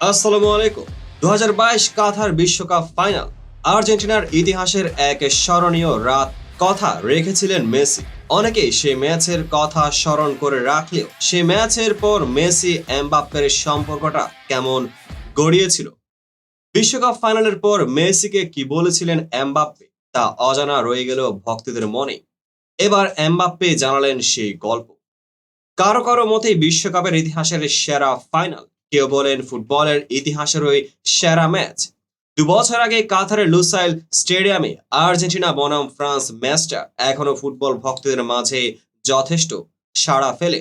আসসালামু আলাইকুম। দু কাতার বিশ্বকাপ ফাইনাল। আর্জেন্টিনার ইতিহাসের এক স্মরণীয় রাত কথা রেখেছিলেন মেসি। অনেকেই সেই ম্যাচের কথা স্মরণ করে রাখলেও সেই ম্যাচের পর মেসি এমবাপ্পের সম্পর্কটা কেমন গড়িয়েছিল? বিশ্বকাপ ফাইনালের পর মেসিকে কি বলেছিলেন এমবাপ্পে? তা অজানা রয়ে গেল ভক্তদের মনে। এবার এমবাপ্পে জানালেন সেই গল্প। কারও কারও মতে বিশ্বকাপের ইতিহাসের সেরা ফাইনাল কেউ বলেন ফুটবলের ইতিহাসের ওই সেরা ম্যাচ। দু বছর আগে কাতারের লুসাইল স্টেডিয়ামে আর্জেন্টিনা, বনাম, ফ্রান্স, ম্যাচটা এখনও ফুটবল ভক্তদের মাঝে যথেষ্ট সাড়া ফেলে।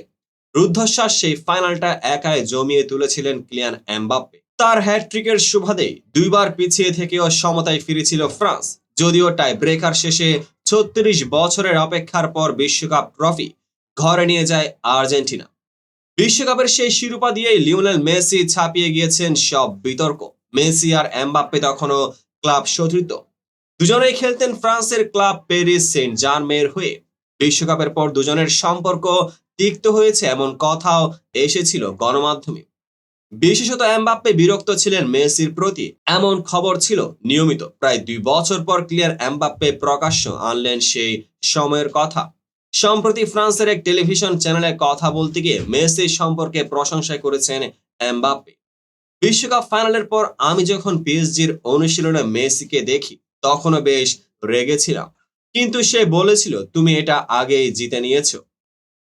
রুদ্ধশ্বাস সেই ফাইনালটা একাই জমিয়ে তুলেছিলেন ক্লিয়ান এমবাপ্পে। তার হ্যাটট্রিকের সুবাদে দুইবার পিছিয়ে থেকেও সমতায় ফিরেছিল ফ্রান্স। যদিও টাই ব্রেকার শেষে ছত্রিশ বছরের অপেক্ষার পর বিশ্বকাপ ট্রফি ঘরে নিয়ে যায় আর্জেন্টিনা। বিশ্বকাপের সেই শিরোপা দিয়েই লিওনেল মেসি ছাপিয়ে গিয়েছেন সব বিতর্ক। মেসি আর এমবাপ্পে তখনও ক্লাব সতীর্থ দুজনেই খেলতেন ফ্রান্সের ক্লাব প্যারিস সেন্ট জার্মের হয়ে। বিশ্বকাপের পর দুজনের সম্পর্ক তিক্ত হয়েছে এমন কথাও এসেছিল গণমাধ্যমে। বিশেষত এমবাপ্পে বিরক্ত ছিলেন মেসির প্রতি। এমন খবর ছিল নিয়মিত। প্রায় দুই বছর পর ক্লিয়ার এমবাপ্পে প্রকাশ্য আনলেন সেই সময়ের কথা। সম্প্রতি ফ্রান্সের এক টেলিভিশন চ্যানেলে কথা বলতে গিয়ে মেসির সম্পর্কে প্রশংসা করেছেন এমবাপ্পে। বিশ্বকাপ ফাইনালের পর আমি যখন পিএসজির অনুশীলনে মেসিকে দেখি, তখনও বেশ রেগেছিলাম কিন্তু সে বলেছিল, তুমি এটা আগেই জিতে নিয়েছো।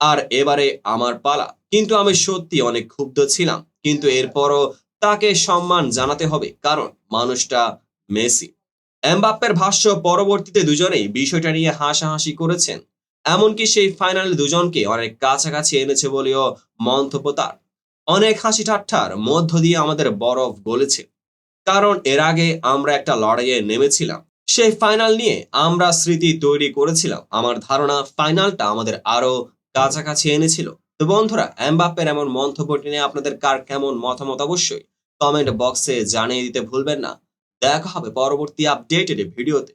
আর এবারে আমার পালা। কিন্তু আমি সত্যি অনেক ক্ষুব্ধ ছিলাম। কিন্তু এরপরও তাকে সম্মান জানাতে হবে, কারণ মানুষটা মেসি। এমবাপ্পের ভাষ্য, পরবর্তীতে দুজনেই বিষয়টা নিয়ে হাসাহাসি করেছেন। এমনকি সেই ফাইনালে দুজনকে অনেক কাছাকাছি এনেছে বলেও মন্তব্য তার। অনেক হাসি ঠাট্টার মধ্য দিয়ে আমাদের বরফ গলেছে। কারণ এর আগে আমরা একটা লড়াইয়ে নেমেছিলাম। সেই ফাইনাল নিয়ে আমরা স্মৃতি তৈরি করেছিলাম। আমার ধারণা ফাইনালটা আমাদের আরও কাছাকাছি এনেছিল। তো বন্ধুরা, এমবাপ্পের এমন মন্তব্যটি নিয়ে আপনাদের কার কেমন মতামত অবশ্যই কমেন্ট বক্সে জানিয়ে দিতে ভুলবেন না। দেখা হবে পরবর্তী আপডেটেড ভিডিওতে।